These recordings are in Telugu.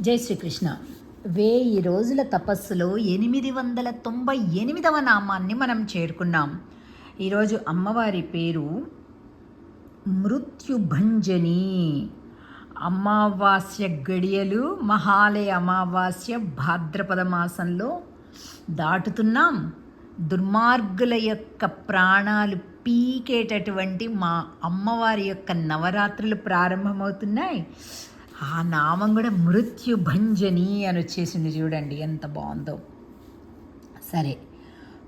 జై శ్రీకృష్ణ. వెయ్యి రోజుల తపస్సులో ఎనిమిది వందల తొంభై ఎనిమిదవ నామాన్ని మనం చేరుకున్నాం. ఈరోజు అమ్మవారి పేరు మృత్యుభంజని. అమావాస్య గడియలు మహాలయ అమావాస్య భాద్రపద మాసంలో దాటుతున్నాం. దుర్మార్గుల యొక్క ప్రాణాలు పీకేటటువంటి మా అమ్మవారి యొక్క నవరాత్రులు ప్రారంభమవుతున్నాయి. ఆ నామం కూడా మృత్యుభంజని అని వచ్చేసింది చూడండి ఎంత బాగుందో. సరే.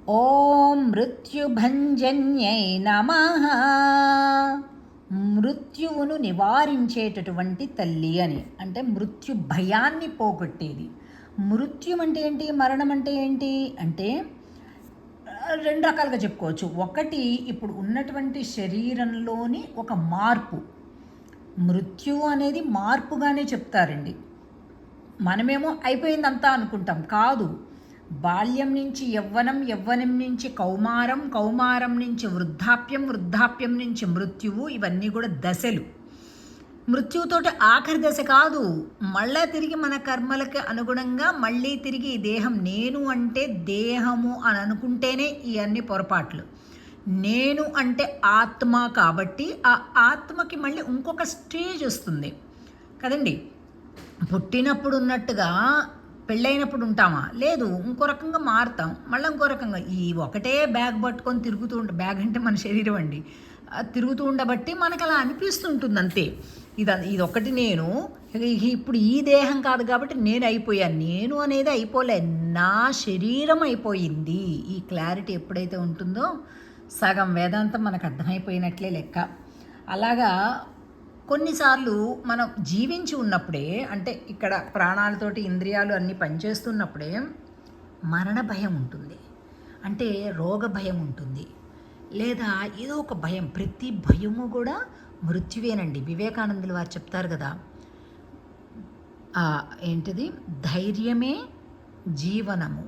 ఓం మృత్యుభంజన్యై నమ. మృత్యువును నివారించేటటువంటి తల్లి అని. అంటే మృత్యు భయాన్ని పోగొట్టేది. మృత్యుం అంటే ఏంటి? మరణం అంటే ఏంటి? అంటే రెండు రకాలుగా చెప్పుకోవచ్చు. ఒకటి ఇప్పుడు ఉన్నటువంటి శరీరంలోని ఒక మార్పు. మృత్యు అనేది మార్పుగానే చెప్తారండి. మనమేమో అయిపోయిందంతా అనుకుంటాం. కాదు బాల్యం నుంచి యవ్వనం యవ్వనం నుంచి కౌమారం కౌమారం నుంచి వృద్ధాప్యం వృద్ధాప్యం నుంచి మృత్యువు ఇవన్నీ కూడా దశలు. మృత్యువుతోటి ఆఖరి దశ కాదు మళ్ళా తిరిగి మన కర్మలకి అనుగుణంగా మళ్ళీ తిరిగి ఈ దేహం నేను అంటే దేహము అని అనుకుంటేనే ఇవన్నీ పొరపాట్లు. నేను అంటే ఆత్మ కాబట్టి ఆ ఆత్మకి మళ్ళీ ఇంకొక స్టేజ్ వస్తుంది. కదండి? పుట్టినప్పుడు ఉన్నట్టుగా పెళ్ళైనప్పుడు ఉంటామా? లేదు ఇంకో రకంగా మారుతాం. మళ్ళీ ఇంకో రకంగా ఈ ఒకటే బ్యాగ్ పట్టుకొని తిరుగుతూ ఉంటా బ్యాగ్ అంటే మన శరీరం అండి. తిరుగుతూ ఉండబట్టి మనకు అలా అనిపిస్తుంటుంది అంతే. ఇది ఇది ఒకటి నేను ఇప్పుడు ఈ దేహం కాదు కాబట్టి నేను అయిపోయాను నేను అనేది అయిపోలే. నా శరీరం అయిపోయింది. ఈ క్లారిటీ ఎప్పుడైతే ఉంటుందో సగం వేదాంతం మనకు అర్థమైపోయినట్లే లెక్క. అలాగా కొన్నిసార్లు మనం జీవించి ఉన్నప్పుడే అంటే ఇక్కడ ప్రాణాలతోటి ఇంద్రియాలు అన్నీ పనిచేస్తున్నప్పుడే మరణ భయం ఉంటుంది. అంటే రోగ భయం ఉంటుంది. లేదా ఏదో ఒక భయం ప్రతి భయము కూడా మృత్యువేనండి. వివేకానందులు వారు చెప్తారు కదా ఏంటిది? ధైర్యమే జీవనము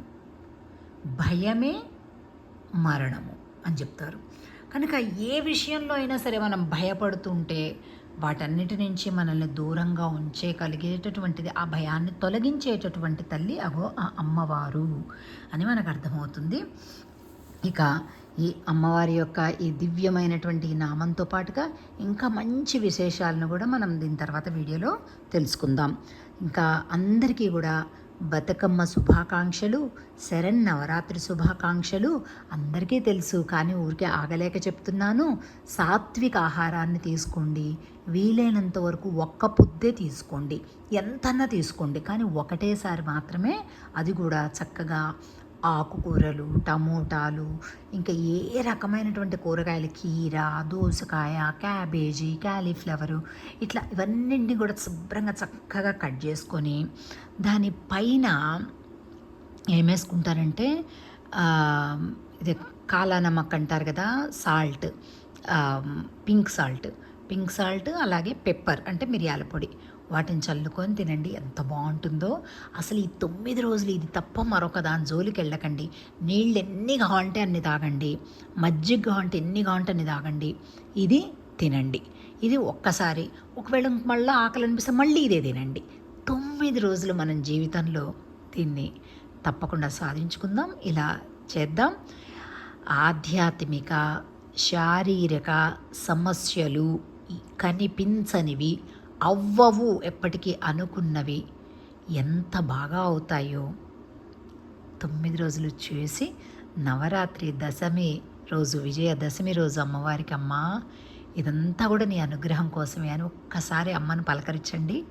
భయమే మరణము. అని చెప్తారు. కనుక ఏ విషయంలో అయినా సరే మనం భయపడుతుంటే వాటన్నిటి నుంచి మనల్ని దూరంగా ఉంచే కలిగేటటువంటిది ఆ భయాన్ని తొలగించేటటువంటి తల్లి అగో ఆ అమ్మవారు అని మనకు అర్థమవుతుంది. ఇక ఈ అమ్మవారి యొక్క ఈ దివ్యమైనటువంటి నామంతో పాటుగా ఇంకా మంచి విశేషాలను కూడా మనం దీని తర్వాత వీడియోలో తెలుసుకుందాం. ఇంకా అందరికీ కూడా బతుకమ్మ శుభాకాంక్షలు శరణ్ నవరాత్రి శుభాకాంక్షలు అందరికీ తెలుసు. కానీ ఊరికే ఆగలేక చెప్తున్నాను సాత్విక ఆహారాన్ని తీసుకోండి. వీలైనంత వరకు ఒక్క పొద్దే తీసుకోండి. ఎంతన్నా తీసుకోండి. కానీ ఒకటేసారి మాత్రమే అది కూడా చక్కగా ఆకుకూరలు టమోటాలు ఇంకా ఏ రకమైనటువంటి కూరగాయలు? కీర దోసకాయ క్యాబేజీ క్యాలీఫ్లవరు ఇట్లా ఇవన్నింటినీ కూడా శుభ్రంగా చక్కగా కట్ చేసుకొని దానిపైన ఏమేసుకుంటారంటే ఇది కాలానమ్మక్ అంటారు కదా salt pink salt. Pink salt అలాగే పెప్పర్ అంటే మిరియాల పొడి. వాటిని చల్లుకొని తినండి. ఎంత బాగుంటుందో. అసలు ఈ తొమ్మిది రోజులు ఇది తప్ప మరొక దాని జోలికి వెళ్ళకండి. నీళ్ళు ఎన్ని కావాలంటే అన్ని తాగండి. మజ్జిగ కావాలంటే ఎన్ని కావాలంటే అన్ని తాగండి. ఇది తినండి. ఇది ఒక్కసారి. ఒకవేళ మళ్ళీ ఆకలి అనిపిస్తే మళ్ళీ ఇదే తినండి. తొమ్మిది రోజులు మనం జీవితంలో దీన్ని తప్పకుండా సాధించుకుందాం. ఇలా చేద్దాం. ఆధ్యాత్మిక శారీరక సమస్యలు కనిపించనివి. అవ్వవు ఎప్పటికీ అనుకున్నవి. ఎంత బాగా అవుతాయో. తొమ్మిది రోజులు చేసి నవరాత్రి దశమి రోజు విజయదశమి రోజు అమ్మవారికి అమ్మ ఇదంతా కూడా నీ అనుగ్రహం కోసమే అని ఒక్కసారి అమ్మను పలకరించండి.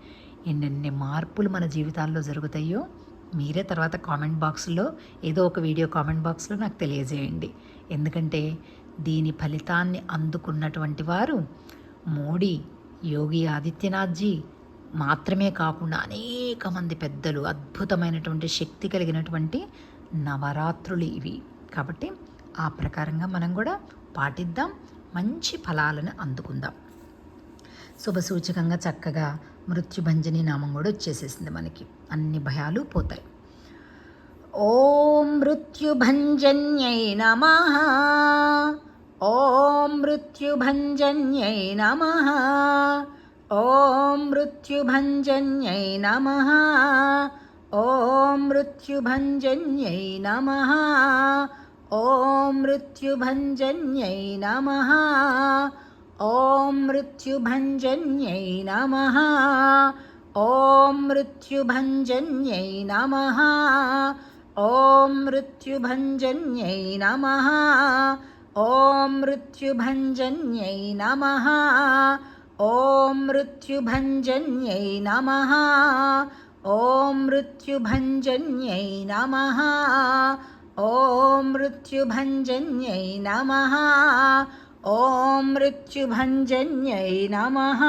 ఎన్నెన్ని మార్పులు మన జీవితాల్లో జరుగుతాయో మీరే తర్వాత కామెంట్ బాక్స్లో ఏదో ఒక వీడియో కామెంట్ బాక్స్లో నాకు తెలియజేయండి. ఎందుకంటే దీని ఫలితాన్ని అందుకున్నటువంటి వారు మోడీ యోగి ఆదిత్యనాథ్జీ మాత్రమే కాకుండా అనేక మంది పెద్దలు అద్భుతమైనటువంటి శక్తి కలిగినటువంటి నవరాత్రులు ఇవి. కాబట్టి ఆ ప్రకారంగా మనం కూడా పాటిద్దాం మంచి ఫలాలను అందుకుందాం. శుభసూచకంగా చక్కగా మృత్యుభంజని నామం కూడా వచ్చేసేసింది మనకి. అన్ని భయాలు పోతాయి. ఓం మృత్యుభంజన్యై నమ. ॐ मृत्युभञ्जन्यै नमः। ॐ मृत्युभञ्जन्यै नमः। ॐ मृत्युभञ्जन्यै नमः। ॐ मृत्युभञ्जन्यै नमः। ॐ मृत्युभञ्जन्यै नमः। ॐ मृत्युभञ्जन्यै नमः। ॐ मृत्युभञ्जन्यै नमः। ॐ मृत्युभञ्जन्यै नमः। ॐ मृत्युभञ्जन्यै नमः। ॐ मृत्युभञ्जन्यै नमः। ॐ मृत्युभञ्जन्यै नमः। ॐ मृत्युभञ्जन्यै नमः।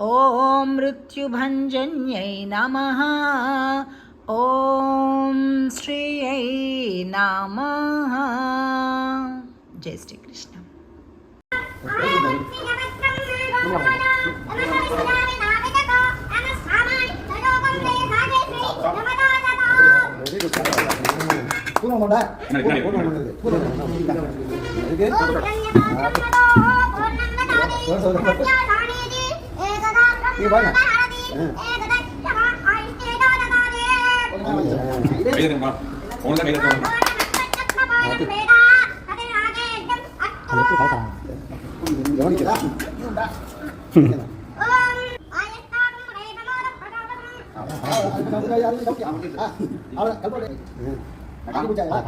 ॐ मृत्युभञ्जन्यै नमः। ॐ श्रियै नमः। જય શ્રી કૃષ્ણ கைதமா உனக்கு கைதமா 好了，不打打。嗯。嗯。好了，好了，好了，好了，好了，好了，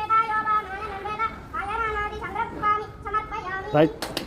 好，right?